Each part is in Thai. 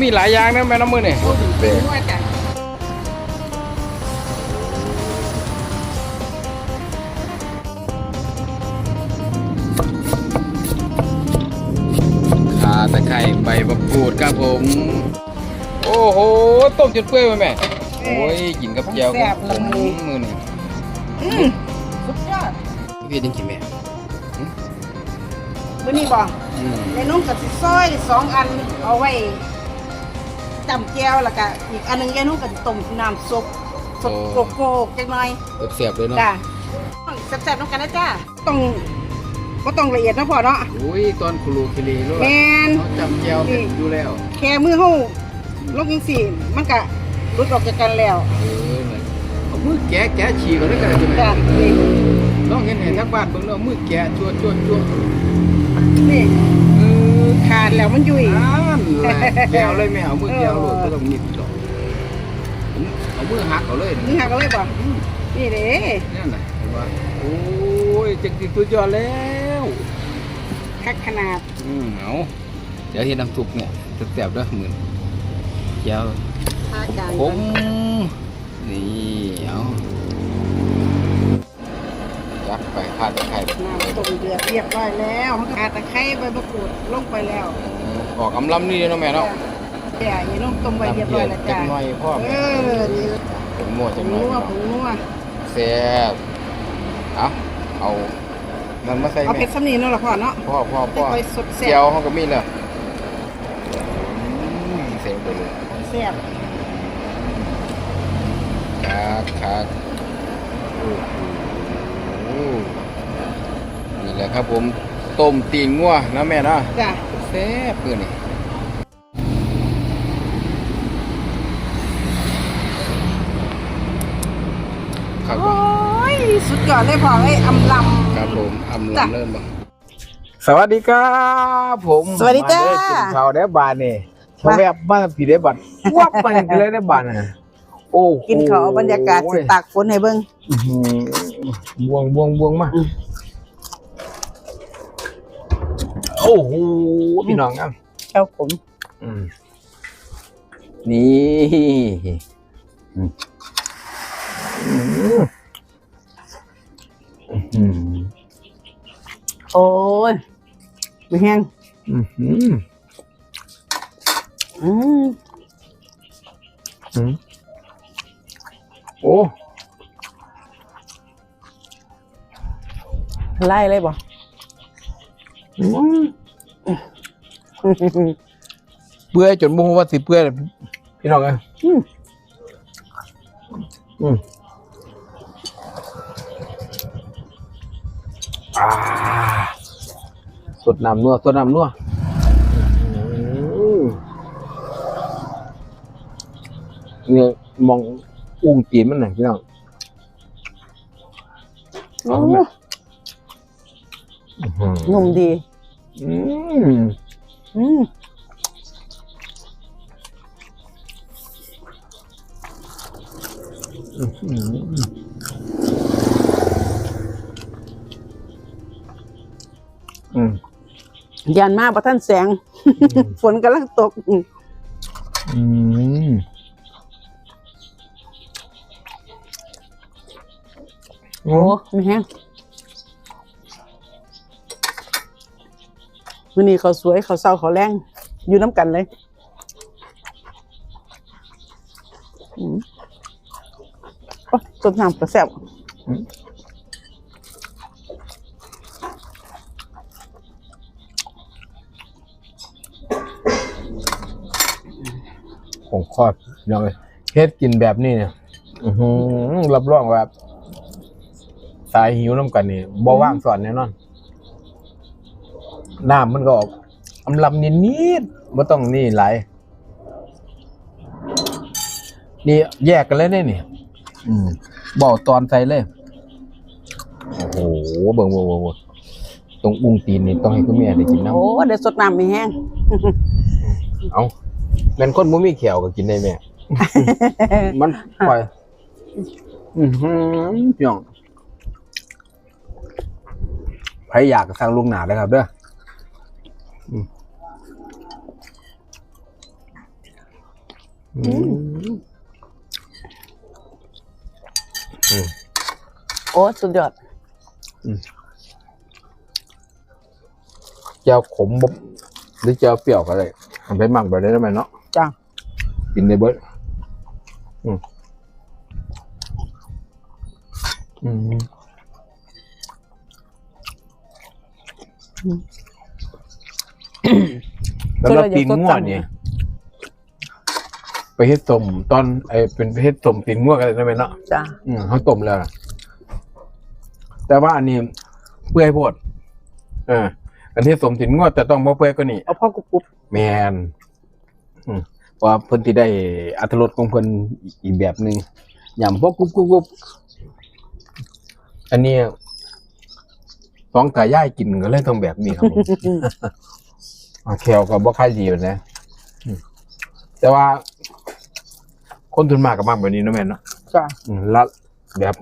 มีหลายอย่างนะแม่น้ำมือนี่เปนวดจ้ะข่าตะไคร้ใบมะกรูดครับผม โอ้โห ต้มจนเปื่อยไหมแม่ โอ้ยกินกับเจียวกับผมมือนี่อืมสุดยอดพี่ยังกินไหมมื้อนี้บ่อืมในนุ่งกับสิซอยสองอันเอาไว้ จำแก้วแล้วก็อีกอันหนึงยายนุ่งกับต้มน้ำซุปสดโกโก้จักหน่อยเสียบๆเลยเนาะจ้ะแซ่บๆน้องกันนะจ้าต้องก็ต้องละเอียดนะพ่อเนาะโอ้ยตอนคุรูคิรีรู้แมนเขาจำเจียวเป็นอยู่แล้วแค่มือเฮาลกจังซี่มันก็หลุดออกจากกันแล้วเออเลยเอามือแกะแกะฉีกก่อนแล้วกันใช่ไหมจ้ะนี่ต้องเห็นเห็นทั้งบ้านเบิ่งเนาะมือแกะชวดชวดชวดนี่เออ ขาดแล้วมันยุ่ยอ่นแหละแกวเลยไม่เอามือแกวโลดก็ต้องนิดดอกเอามือหักเอาเลยมึงหักเอาเลยบ่นี่เด้นั่นน่ะเห็นว่าโอ้ยจังสิตัวยอดแล้วคักขนาดอืมเอาเดี๋ยวที่น้ำซุปเนี่ยแซ่บๆด้วยมือแก้วภาผมนี่เอา ยัดไปคาดไข่น้ำต้มเดือดเรียบร้อยแล้วมันก็อาตะไคร้ใบมะกรูดลงไปแล้วออกอำลำนี่เนาะแม่เนาะแต่ยีน้องต้มใบเรียบร้อยแล้วจัจ้ะกหน่อยพ่อเออนี่ผมมั่วผจังงหน่อนัยวผงนัวแซ่บเอาเอานั่นมาใส่เอาแม่เผ็ดซ้ำนี่เนาะล่ะพ่อเนาะพ่อพ่อพ่อค่อยสดแซ่บเจียวเขาก็มีเลยอืมเสียงไปเลยแซ่บครับครับโอ้โหนี่ แหละครับผมต้มตีนงัวนะแม่นะจ้ะแซ่บเพื่อนนี่ครับโอ้ยสุดยอดเลยพ่อเอ้ยอำลำ ครับผมอำจ้ะลำเริ่มบ้างสวัสดีครับผมสวัสดีจ้า มเกินข้าวได้บานนี่ชมแวบมาผีได้บัตรวับมาอย่างเลยได้บานน่ะโอ้โหกินข้าวเอาบรรยากาศสิตากฝนให้เบิ่งอื้อหือบวงบวงบวงมา โอ้โหพี่น้องครับเจ้าผมอืมนี่อืมอืมโอ้ยไม่แห้งอืมอืมอืมอืมโอ้ไล่เลยบ่ อืมเปื่อยจนบ่ฮู้ว่าสิเปื่อยเลยพี่น้องเอ้ยอืมอืมอ่าสดน้ำนัวสดน้ำนัวอืมเนี่ยมองอุ้งตีนมันหน่อยพี่น้องโอ้อื้อหือ นุ่มดีอืมอืมอื้อหืออืมยันมาประท่านแสง ฝนกำลังตก อืมอืมโอ้ไม่แห้ง มื้อนี้เขาสวยเขาเศร้าเขาแรงอยู่น้ำกันเลยโอ้ต้มน้ำกระแซบของคอดพี่น้องเลยเฮ็ดกินแบบนี้เนี่ยรับรองว่า สายหิวน้ำกันนี่บ่ว่างสอนแน่นอน น้ำมันก็ออกอำลำนิดนิดๆบ่ต้องนี่หลายนี่แยกกันเลยเนี่ยนี่อืมบ่ตอนใส่เลย โอ้โหเบิ่งเบิ่งเบิ่งเบิ่งตรงอุ้งตีนนี่ต้องให้คุณแม่ได้กินน้ำโอ้เดี๋ยวสดน้ำไม่แห้ง เอาแม่นคนบ่มีเขียวก็กินได้แม่ มันปล่อยอือหือพี่น้องใครอยากสั่งลุงหนาเลยครับเด้ออืม อืมอืม โอ้สุดยอดเจ้าขมบบหรือเจ้าเปรี้ยวก็ได้มันเป็นหมักแบบนี้ได้ไหมเนาะจ้ะกินในเบิร์ดอืมอืมแล้วเราปีนง่วเนี่ย ไปเฮ็ดต้มตอนไอเป็นไปเฮ็ดต้มปีนง่วกันได้ไหมเนาะจ้ะอืมเขาต้มแล้วนะแต่ว่าอันนี้เปื่อยโพดเอออันที่สมสินงวดแต่ต้องบ่เปื่อยก็นี่เอาพ่อกรุบกรุบแมนอืมเพราะว่าเพิ่นที่ได้อัตรสของเพิ่นอีกแบบหนึ่งอย่างพวกกรุบกรุบกรุบอันนี้สองตายายกินก็เลยต้องแบบนี้ครับผมอืมอ่าแคลก็บ่ค่อยดีอยู่นะอืมแต่ว่า คนทุนมากกับมากแบบนี้เนาะแม่นเนาะจ้ะอืมละแบบ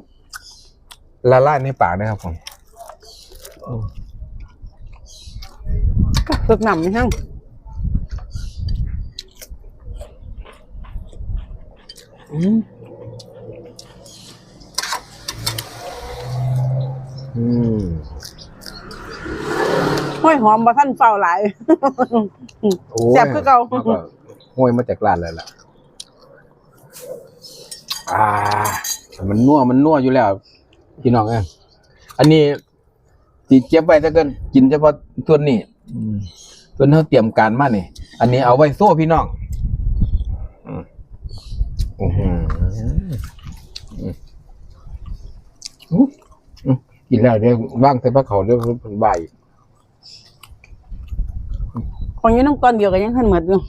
ละลายในปากนะครับผมก็สดน้ำไม่ทั้งอืมอืมห้อยหอมบ่ท่านเฝ้าหลายโอ้ยแซ่บคือเก่ามันก็ห้วยมาจากร้านเลยล่ะ อ่า มันนัวมันนัวอยู่แล้ว พี่น้องเอ้ยอันนี้ตีเจ็บไว้ถ้าเกินกินเฉพาะส่วนนี้อืมส่วนเขาเตรียมการมานี่อันนี้เอาไว้โซ่พี่น้องอืมอื้อหืออืมอืมกินแล้วเดี๋ยวว่างแต่พระเขาเดี๋ยวเพิ่นใบายของอยี่น้ำก้อนเดียวกันยังทันเหมือนอยู่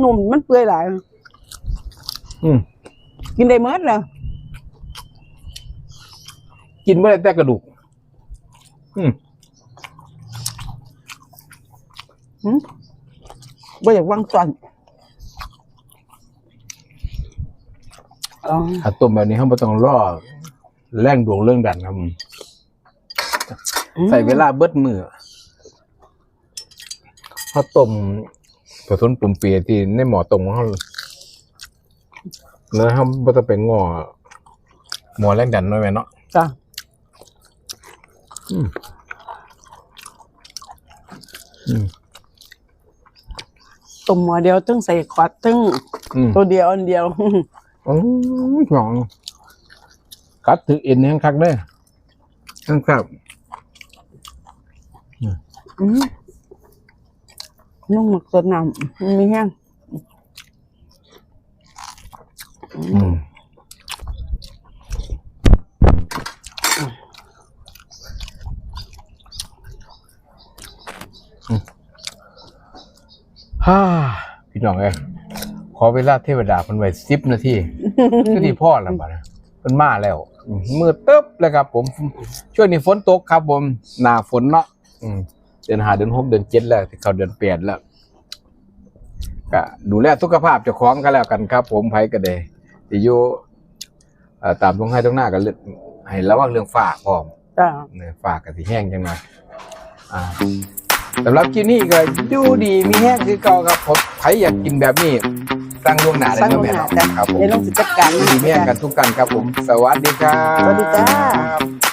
หนุ่มมันเปื่อยหลาย อืมกินได้เมื่อเลยกินไม่ได้แต่กระดูก อืมบ่อยากวางซ่อนอ๋อถ้าต้มแบบนี้เขาไม่ต้องรอแรงดวงเรื่องดันครับผมใส่เวลาเบิดมือเขาต้มผสมปุ่มเปียที่ในหมอต้มของเขา แล้วเขาไม่ต้องเป็นงอหมอแรงดันน้อยไหมเนาะจ้ะอืมอืม ตุ่มหมอเดียวตึ้งใส่ขวดตึ้งอืมตัวเดียวอันเดียว โอ้ยสองกัดถือเอ็นแห้งคักเด้ข้างครับ อืมนุ่มหมักสดน้ำมันมีแห้ง อืม ฮ่าพี่น้องเอ้ยขอเวลาเทวดาเพิ่นไว้สิบนาทีก็ที่พ่อแล้วบัดนี้เพิ่นมาแล้วอืมมืดตึ๊บเลยครับ ผม ช่วงนี้ฝนตกครับ ผมหน้าฝนเนาะอืมเดือนห้าเดือนหกเดือนเจ็ดแล้วที่เข้าเดือนแปดแล้วก็ดูแลสุขภาพเจ้าของกันแล้วกันครับ ผมไผก็ได้ ที่อยู่เอ่อตามตรงให้ตรงหน้ากันเลยให้ระวังเรื่องฝากพร้อมจ้ะเนี่ยฝากกับสีแห้งจังหน่อยอ่าสำหรับกินนี่ก็อยู่ดีมีแห้งคือเก่าครับผมใครอยากกินแบบนี้ตั้งล่วงหน้าได้สร้างเนาะโรงแม่งานเนาะจ้ะครับผมเดี๋ยวลองสิจัดการอยู่ดีมีแห้งกันทุกกันครับผม สวัสดีครับ สวัสดีจ้าครับ